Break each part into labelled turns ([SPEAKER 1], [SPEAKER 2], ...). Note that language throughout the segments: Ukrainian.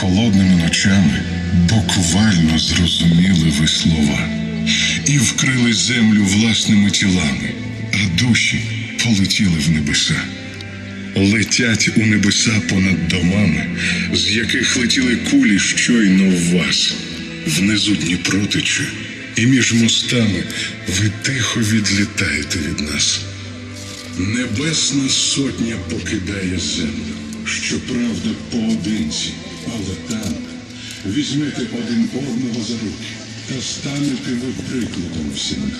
[SPEAKER 1] холодними ночами буквально зрозуміли ви слова і вкрили землю власними тілами, а душі полетіли в небеса. Летять у небеса понад домами, з яких летіли кулі щойно в вас. Внизу Дніпро тече, і між мостами ви тихо відлітаєте від нас. Небесна сотня покидає землю, щоправда, поодинці, але там візьмете один одного за руки та станете ви прикладом всім.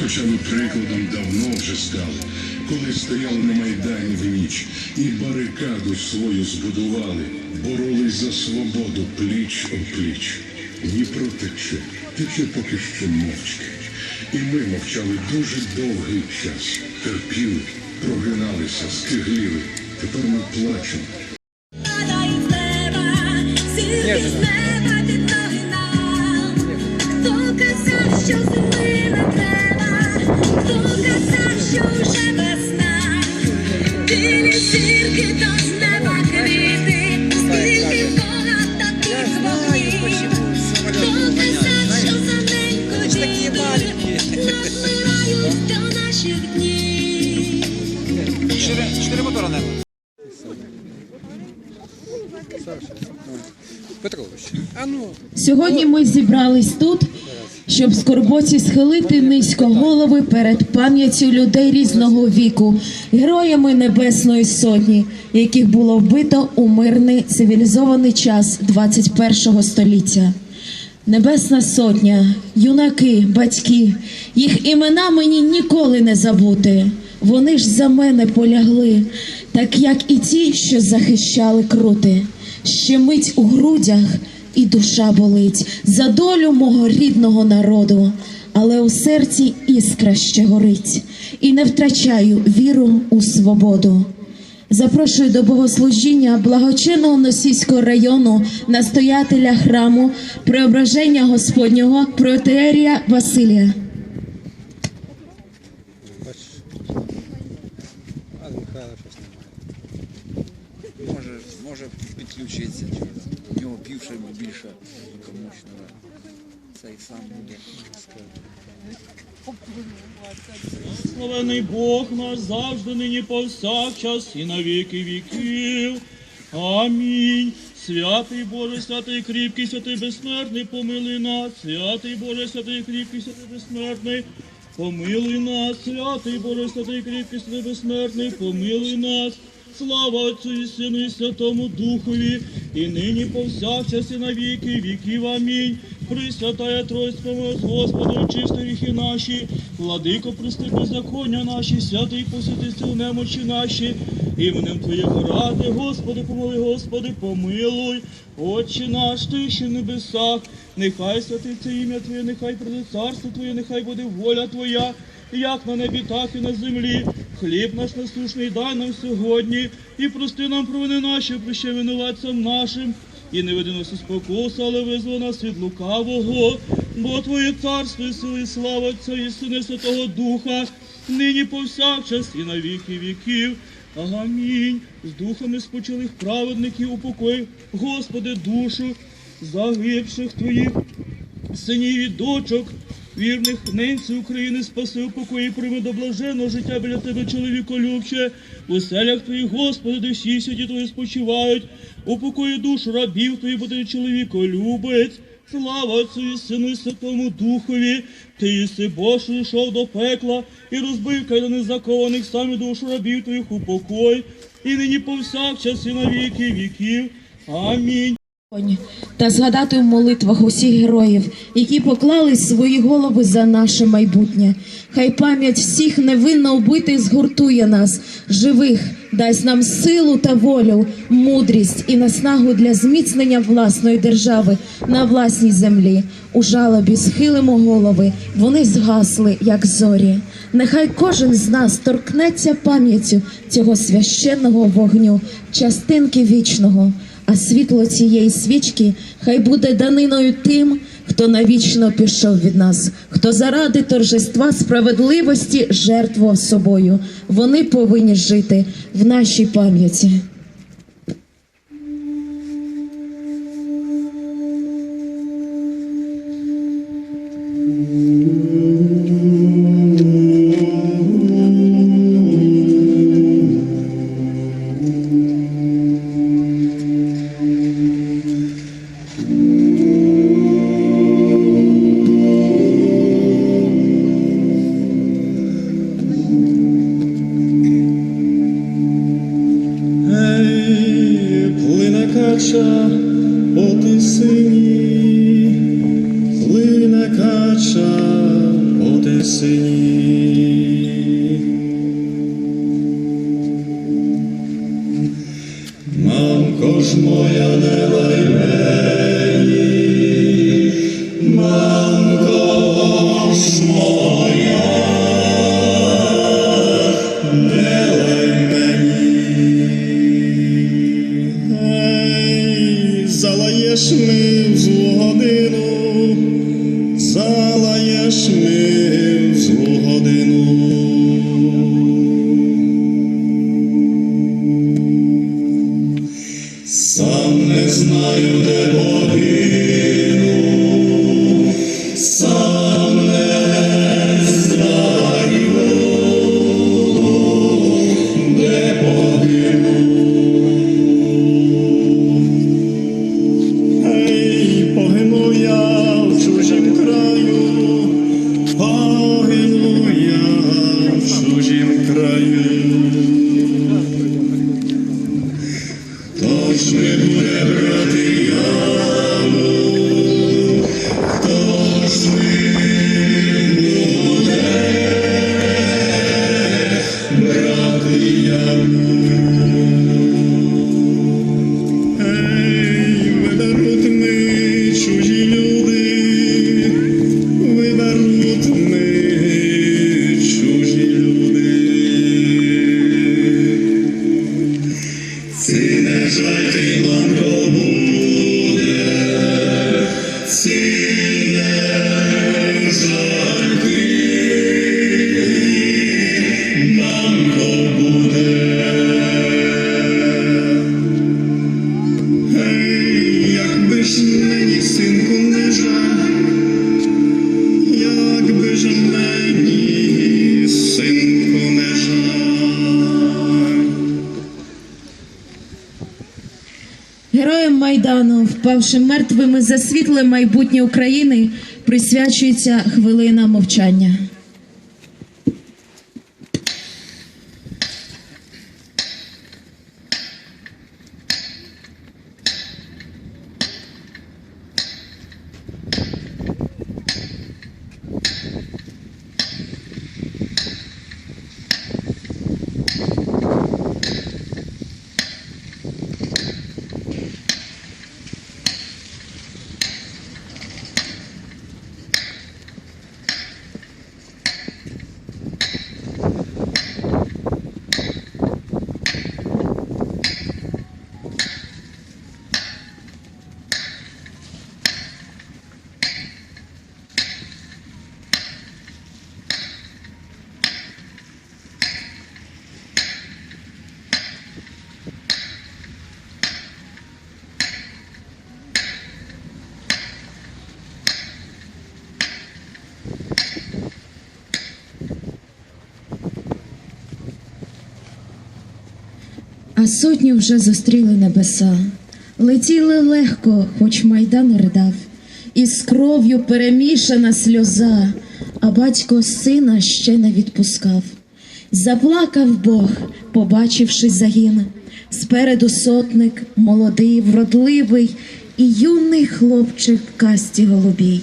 [SPEAKER 1] Хоча ви прикладом давно вже стали, коли стояли на Майдані в ніч і барикаду свою збудували, боролись за свободу пліч о пліч. Дніпро тече, тече поки що мовчки. І ми мовчали дуже довгий час, терпіли, прогиналися, стигліли. Тепер ми плачемо.
[SPEAKER 2] Сьогодні ми зібрались тут, щоб скорботі схилити низько голови перед пам'яттю людей різного віку, героями Небесної Сотні, яких було вбито у мирний цивілізований час 21 століття. Небесна Сотня, юнаки, батьки, їх імена мені ніколи не забути. Вони ж за мене полягли, так як і ті, що захищали крути. Ще мить у грудях і душа болить за долю мого рідного народу, але у серці іскра ще горить, і не втрачаю віру у свободу. Запрошую до богослужіння благочинного Носійського району настоятеля храму Преображення Господнього протеерія Василія.
[SPEAKER 3] Може, може підключитися. Нього півше більше комусь треба. Це сам буде.
[SPEAKER 4] Славений Бог наш завжди нині повсякчас і на віки віків. Амінь. Святий Боже, святий кріпкий, святий безсмертний, помилуй нас, святий Боже, святий кріпкий, святий безсмертний, помилуй нас, святий Боже, святий кріпкий, святий безсмертний, помилуй нас. Слава Отцю і Сину і Святому Духові, і нині повсякчас і на віки віків. Амінь. Пресвятая Тройць, помилуй, Господи, очисти гріхи наші, владико, прости беззаконня наші, святий посвятися у немочі наші, іменем Твоєго ради, Господи, помилуй, Господи, помилуй, Отче наш, ти в небесах, нехай святиться ім'я Твоє, нехай прийде царство Твоє, нехай буде воля Твоя, як на небі, так і на землі. Хліб наш насушний дай нам сьогодні, і прости нам провини наші, прощай винуватцям нашим. І не веди нас у спокусу, але визволи нас від лукавого, бо Твоє царство і сили, і слава Отця і Сина і Святого Духа, нині повсякчас і на віки віків. Амінь. З духами спочилих праведників упокой, Господи, душу загибших Твоїх синів і дочок, вірних ненців України, спаси у покої, прийми до блаженного життя біля тебе, чоловіколюбче, у селях твоїх, Господи, де всі святі твої спочивають, у покої душу рабів твоїх, буде чоловіколюбець. Слава Отцю і Сину і Святому Духові, ти єси Боже, йшов до пекла і розбив кайдани закованих самі душу рабів твоїх у покой, і нині повсякчас і на віки віків. Амінь.
[SPEAKER 2] Та згадати в молитвах усіх героїв, які поклали свої голови за наше майбутнє. Хай пам'ять всіх невинно вбитих згуртує нас, живих, дасть нам силу та волю, мудрість і наснагу для зміцнення власної держави на власній землі. У жалобі схилимо голови, вони згасли, як зорі. Нехай кожен з нас торкнеться пам'яттю цього священного вогню, частинки вічного. А світло цієї свічки хай буде даниною тим, хто навічно пішов від нас, хто заради торжества справедливості жертвував собою. Вони повинні жити в нашій пам'яті.
[SPEAKER 5] Кача ти сині, плине кача по тисині. Мамко ж моя не лай
[SPEAKER 2] Героям Майдану, впавшим мертвими за світле майбутнє України, присвячується хвилина мовчання. А сотню вже зустріли небеса, летіли легко, хоч майдан ридав, і з кров'ю перемішана сльоза, а батько сина ще не відпускав. Заплакав Бог, побачивши загін. Спереду сотник, молодий, вродливий, і юний хлопчик в касті голубій,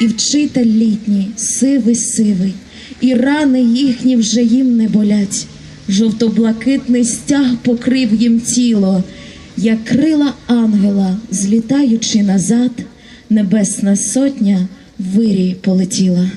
[SPEAKER 2] і вчитель літній, сивий сивий, і рани їхні вже їм не болять. Жовто-блакитний стяг покрив їм тіло, як крила ангела, злітаючи назад, небесна сотня вирій полетіла.